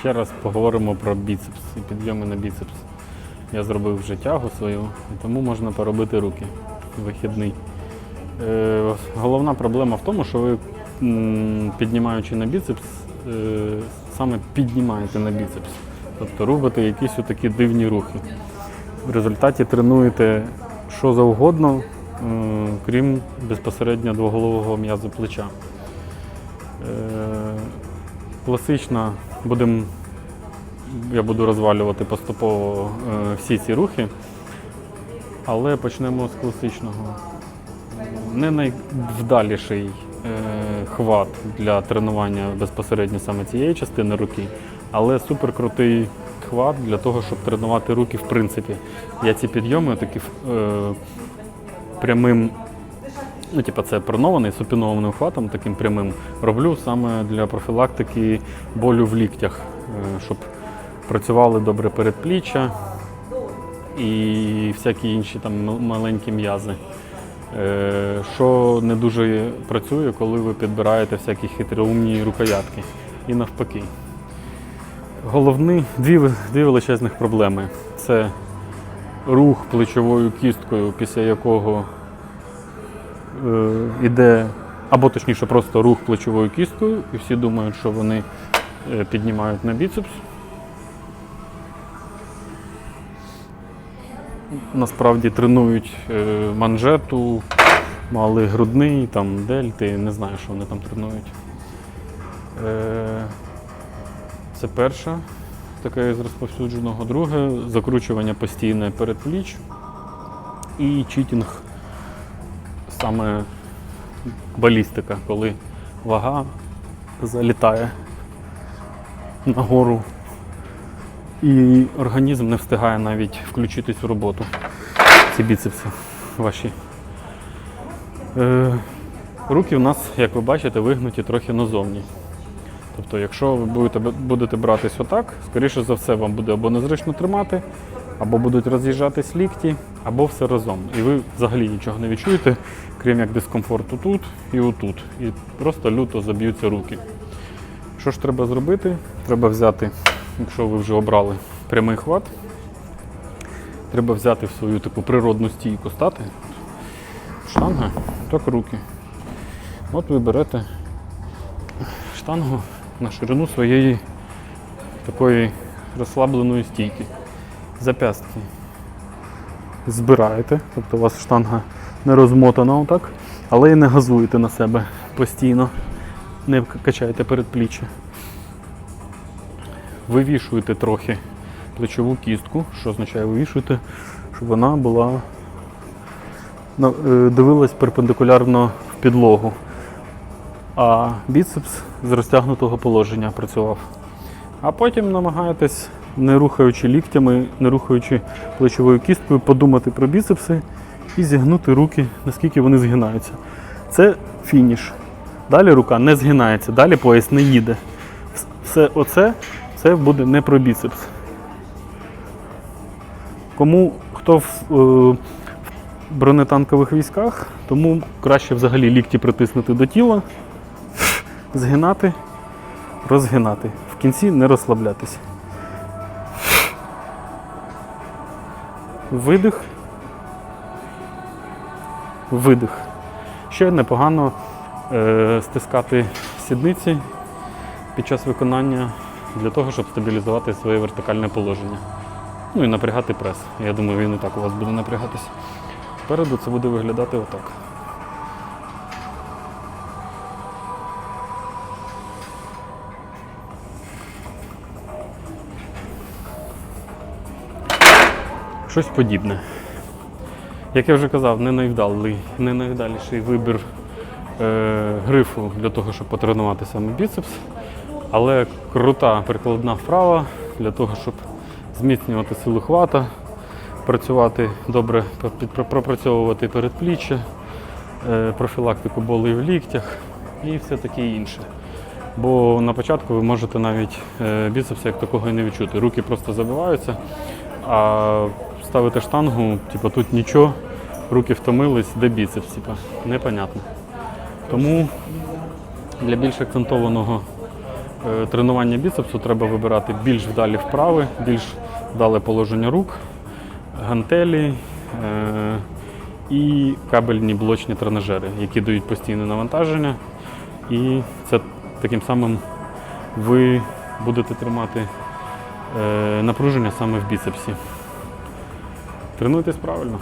ще раз поговоримо про біцепс і підйоми на біцепс. Я зробив вже тягу свою, і тому можна поробити руки вихідний. Е, головна проблема в тому, що ви піднімаючи на біцепс, е, саме піднімаєте на біцепс. Тобто робите якісь отакі дивні рухи. В результаті тренуєте що завгодно, е, крім безпосередньо двоголового м'язу плеча. Е, Класична, будем, я буду розвалювати поступово е, всі ці рухи, але почнемо з класичного. Не найвдаліший е, хват для тренування безпосередньо саме цієї частини руки, але суперкрутий хват для того, щоб тренувати руки в принципі. Я ці підйоми такі е, прямим Ну, типа, це пронований супінованим хватом, таким прямим, роблю саме для профілактики болю в ліктях, е, щоб працювали добре передпліччя і всякі інші там маленькі м'язи. Е, Що не дуже працює, коли ви підбираєте всякі хитроумні рукоятки. І навпаки. Головні дві, дві величезних проблеми це рух плечовою кісткою, після якого іде, або точніше, просто рух плечовою кісткою, і всі думають, що вони е, піднімають на біцепс. Насправді тренують е, манжету, малий грудний, там дельти, не знаю, що вони там тренують. Е, Це перше, таке з розповсюдженого. Друге закручування постійне передпліч і читінг саме балістика, коли вага залітає нагору і організм не встигає навіть включитись в роботу. Ці біцепси ваші. Е, руки у нас, як ви бачите, вигнуті трохи назовні. Тобто, якщо ви будете, будете братись отак, скоріше за все, вам буде або незручно тримати, або будуть роз'їжджатись лікті, або все разом. І ви взагалі нічого не відчуєте, крім як дискомфорту тут і отут. І просто люто заб'ються руки. Що ж треба зробити? Треба взяти, якщо ви вже обрали прямий хват, треба взяти в свою таку природну стійку стати. Штанга, так руки. От ви берете штангу на ширину своєї такої розслабленої стійки. Зап'ястки збираєте, тобто у вас штанга не розмотана отак, але і не газуєте на себе постійно, не качаєте передпліччя. Вивішуєте трохи плечову кістку, що означає вивішуєте, щоб вона була е, дивилась перпендикулярно в підлогу а біцепс з розтягнутого положення працював. А потім намагаєтесь, не рухаючи ліктями, не рухаючи плечовою кісткою, подумати про біцепси і зігнути руки, наскільки вони згинаються. Це фініш. Далі рука не згинається, далі пояс не їде. Все оце це буде не про біцепс. Кому хто в, е, в бронетанкових військах, тому краще взагалі лікті притиснути до тіла, згинати, розгинати. В кінці не розслаблятися. Видих. Видих. Ще непогано е, стискати сідниці під час виконання для того, щоб стабілізувати своє вертикальне положення. Ну і напрягати прес. Я думаю, він і так у вас буде напрягатись. Спереду це буде виглядати отак. Щось подібне. Як я вже казав, не найвдалий, не найвдаліший вибір е, грифу для того, щоб потренувати саме біцепс, але крута прикладна вправа для того, щоб зміцнювати силу хвата, працювати добре, пропрацьовувати передпліччя, е, профілактику болей в ліктях і все таке інше. Бо на початку ви можете навіть е, біцепс як такого і не відчути. Руки просто забиваються, а ставите штангу, типу, тут нічого, руки втомились, де біцепс, типу, непонятно. Тому для більш акцентованого е, тренування біцепсу треба вибирати більш вдалі вправи, більш вдале положення рук, гантелі е, і кабельні блочні тренажери, які дають постійне навантаження. І це таким самим ви будете тримати е, напруження саме в біцепсі. Тренуйтесь правильно.